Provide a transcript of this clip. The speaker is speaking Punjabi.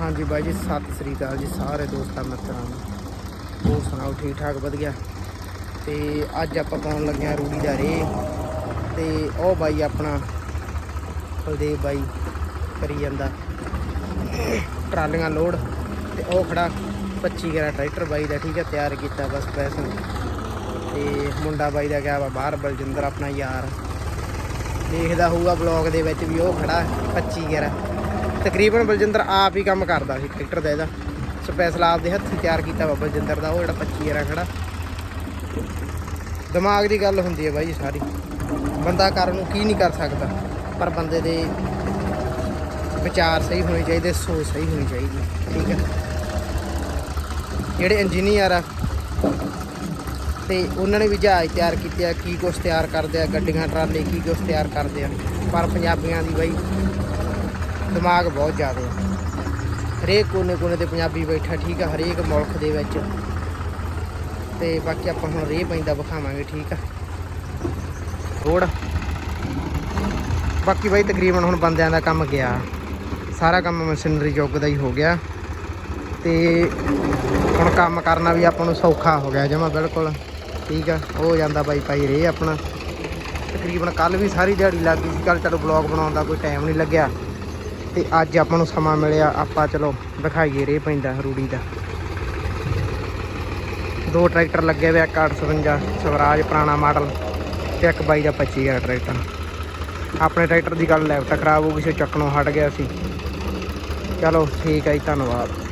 ਹਾਂਜੀ ਬਾਈ ਜੀ, ਸਤਿ ਸ੍ਰੀ ਅਕਾਲ ਜੀ ਸਾਰੇ ਦੋਸਤਾਂ ਮਿੱਤਰਾਂ ਨੂੰ। ਹੋਰ ਸੁਣਾਓ ਠੀਕ ਠਾਕ ਵਧੀਆ? ਤੇ ਅੱਜ ਆਪਾਂ ਪਾਉਣ ਲੱਗੇ ਆ ਰੂੜੀ ਦਾ ਰੇ ਤੇ ਉਹ ਬਾਈ ਆਪਣਾ ਕੁਲਦੀਪ ਬਾਈ ਕਰੀ ਜਾਂਦਾ ਟਰਾਲੀਆਂ ਲੋਡ ਤੇ ਉਹ ਖੜਾ 25 ਗਰਾ ਟਰੈਕਟਰ ਬਾਈ ਦਾ, ਠੀਕ ਹੈ, ਤਿਆਰ ਕੀਤਾ ਬਸ ਸਪੈਸ਼ਲ ਤੇ ਮੁੰਡਾ ਬਾਈ ਦਾ ਗਿਆ ਵਾ, ਬਾਹਰ ਬਲਜਿੰਦਰ ਆਪਣਾ ਯਾਰ। ਦੇਖਦਾ ਹੋਊਗਾ ਬਲੌਗ ਦੇ ਵਿੱਚ ਵੀ ਉਹ ਖੜਾ 25 ਗਰਾ ਤਕਰੀਬਨ ਬਲਜਿੰਦਰ ਆਪ ਹੀ ਕੰਮ ਕਰਦਾ ਸੀ ਟਰੈਕਟਰ ਦਾ ਇਹਦਾ। ਸਪੈਸ਼ਲ ਆਪ ਦੇ ਹੱਥੀਂ ਤਿਆਰ ਕੀਤਾ ਵਾ ਬਲਜਿੰਦਰ ਦਾ, ਉਹ ਜਿਹੜਾ 25 ਗਰਾ ਖੜਾ। ਦਿਮਾਗ ਦੀ ਗੱਲ ਹੁੰਦੀ ਹੈ ਬਾਈ ਸਾਰੀ। ਬੰਦਾ ਕਰਨ ਨੂੰ ਕੀ ਨਹੀਂ ਕਰ ਸਕਦਾ, ਪਰ ਬੰਦੇ ਦੇ ਵਿਚਾਰ ਸਹੀ ਹੋਣੇ ਚਾਹੀਦੇ, ਸੋਚ ਸਹੀ ਹੋਣੀ ਚਾਹੀਦੀ, ਠੀਕ ਹੈ। ਜਿਹੜੇ ਇੰਜੀਨੀਅਰ ਆ, ਤੇ ਉਹਨਾਂ ਨੇ ਵੀ ਜਹਾਜ਼ ਤਿਆਰ ਕੀਤੇ ਆ, ਕੀ ਕੁਛ ਤਿਆਰ ਕਰਦੇ ਆ, ਗੱਡੀਆਂ, ਟਰਾਲੇ, ਕੀ ਕੁਛ ਤਿਆਰ ਕਰਦੇ ਆ, ਪਰ ਪੰਜਾਬੀਆਂ ਦੀ ਬਾਈ ਦਿਮਾਗ ਬਹੁਤ ਜ਼ਿਆਦਾ ਆ ਹਰੇਕ ਕੋਨੇ ਕੋਨੇ ਤੇ ਪੰਜਾਬੀ ਬੈਠਾ, ਠੀਕ ਆ? ਹਰੇਕ ਮੁਲਕ ਦੇ ਵਿੱਚ। ਤੇ ਬਾਕੀ ਆਪਾਂ ਹੁਣ ਰੇਹ ਪੈਂਦਾ ਵਿਖਾਵਾਂਗੇ, ਠੀਕ ਆ? ਰੋਡ ਬਾਕੀ ਬਾਈ, ਤਕਰੀਬਨ ਹੁਣ ਬੰਦਿਆਂ ਦਾ ਕੰਮ ਗਿਆ। ਸਾਰਾ ਕੰਮ ਮਸ਼ੀਨਰੀ ਯੁੱਗ ਦਾ ਹੀ ਹੋ ਗਿਆ। ਤੇ ਹੁਣ ਕੰਮ ਕਰਨਾ ਵੀ ਆਪਾਂ ਨੂੰ ਸੌਖਾ ਹੋ ਗਿਆ, ਜਮਾ ਬਿਲਕੁਲ। ਠੀਕ ਆ? ਹੋ ਜਾਂਦਾ ਬਾਈ, ਭਾਈ ਰੇ ਆਪਣਾ। ਤਕਰੀਬਨ ਕੱਲ ਵੀ ਸਾਰੀ ਦਿਹਾੜੀ ਲੱਗ ਗਈ ਸੀ। ਕੱਲ ਚਲੋ ਬਲੌਗ ਬਣਾਉਣ ਦਾ ਕੋਈ ਟਾਈਮ ਨਹੀਂ ਲੱਗਿਆ। ਤੇ ਅੱਜ ਆਪਾਂ ਨੂੰ ਸਮਾਂ ਮਿਲਿਆ, ਆਪਾਂ ਚਲੋ ਦਿਖਾਈਏ ਰੇ ਪੈਂਦਾ ਰੂੜੀ ਦਾ। ਦੋ ਟਰੈਕਟਰ ਲੱਗੇ ਹੋਏ ਆ, ਇੱਕ 855 ਸਵਰਾਜ ਪੁਰਾਣਾ ਮਾਡਲ ਤੇ ਇੱਕ ਬਾਈ ਦਾ 25 ਦਾ ਟਰੈਕਟਰ। ਆਪਣੇ ਟਰੈਕਟਰ ਦੀ ਗੱਲ ਲੈਫਟ ਖਰਾਬ ਹੋ ਗਈ ਸੀ ਚੱਕਣੋਂ ਹਟ ਗਿਆ ਸੀ। ਚਲੋ ਠੀਕ ਹੈ ਜੀ, ਧੰਨਵਾਦ।